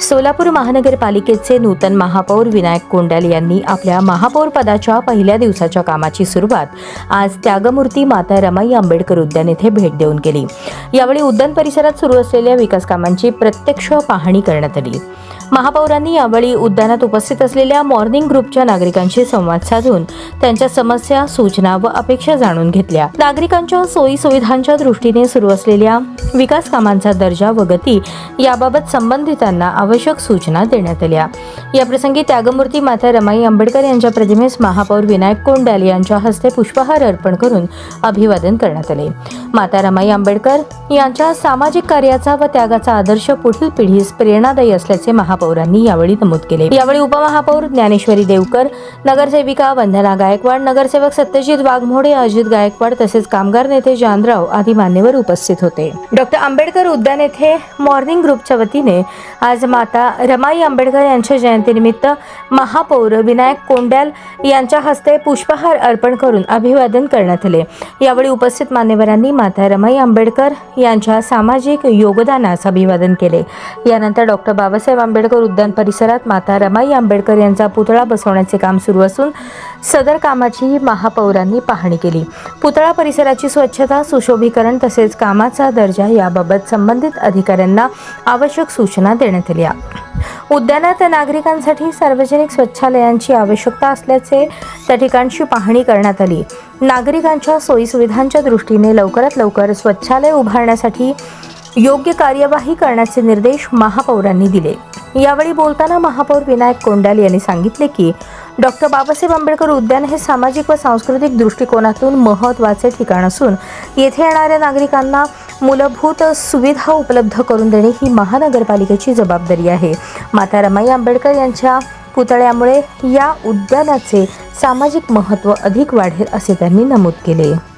सोलापूर महानगरपालिकेचे नूतन महापौर विनायक कोंडाल यांनी आपल्या महापौर पदाच्या पहिल्या दिवसाच्या कामाची सुरुवात आज त्यागमूर्ती माता रमाई आंबेडकर उद्यान येथे भेट देऊन केली. यावेळी उद्यान परिसरात सुरू असलेल्या विकास कामांची प्रत्यक्ष पाहणी करण्यात आली. महापौरांनी यावेळी उद्यानात उपस्थित असलेल्या मॉर्निंग ग्रुपच्या नागरिकांशी संवाद साधून त्यांच्या समस्या सूचना व अपेक्षा जाणून घेतल्या. नागरिकांच्या सोयी सुविधांच्या दृष्टीने सुरू असलेल्या विकास कामांचा दर्जा व गती याबाबत संबंधितांना आवश्यक सूचना देण्यात आल्या. याप्रसंगी त्यागमूर्ती माता रमाई आंबेडकर यांच्या प्रतिमेस महापौर विनायक कोंडाल यांच्या हस्ते पुष्पहार अर्पण करून अभिवादन करण्यात आले. माता रमाई आंबेडकर यांच्या सामाजिक कार्याचा व त्यागाचा आदर्श पुढील पिढीस प्रेरणादायी असल्याचे महापौर महापौरांनी यावेळी नमूद केले. यावेळी उपमहापौर ज्ञानेश्वरी देवकर नगरसेविका वंदना गायकवाड नगरसेवक सत्यजित वाघमोडे अजित गायकवाड तसेच कामगार नेते जानराव आदी मान्यवर उपस्थित होते. डॉक्टर आंबेडकर उद्यान येथे मॉर्निंग ग्रुपच्या वतीने आज माता रमाई आंबेडकर यांच्या जयंतीनिमित्त महापौर विनायक कोंड्याल यांच्या हस्ते पुष्पहार अर्पण करून अभिवादन करण्यात आले. यावेळी उपस्थित मान्यवरांनी माता रमाई आंबेडकर यांच्या सामाजिक योगदानास अभिवादन केले. यानंतर डॉक्टर बाबासाहेब आंबेडकर उद्यान परिसरात माता रमाई आंबेडकर यांचा पुतळा बसवण्याचे काम सुरू असून सदर कामाची महापौरांनी पाहणी केली. पुतळा परिसराची स्वच्छता सुशोभीकरण तसेच कामाचा दर्जा याबाबत संबंधित अधिकाऱ्यांना आवश्यक सूचना देण्यात आल्या उद्यानात नागरिकांसाठी सार्वजनिक स्वच्छालयांची आवश्यकता असल्याचे त्या ठिकाणची पाहणी करण्यात आली. नागरिकांच्या सोयीसुविधांच्या दृष्टीने लवकरात लवकर स्वच्छालय उभारण्यासाठी योग्य कार्यवाही करण्याचे निर्देश महापौरांनी दिले. यावेळी बोलताना महापौर विनायक कोंडाल यांनी सांगितले की डॉक्टर बाबासाहेब आंबेडकर उद्यान हे सामाजिक व सांस्कृतिक दृष्टिकोनातून महत्त्वाचे ठिकाण असून येथे येणाऱ्या नागरिकांना मूलभूत सुविधा उपलब्ध करून देणे ही महानगरपालिकेची जबाबदारी आहे. माता रमाई आंबेडकर यांच्या पुतळ्यामुळे या उद्यानाचे सामाजिक महत्त्व अधिक वाढेल असे त्यांनी नमूद केले.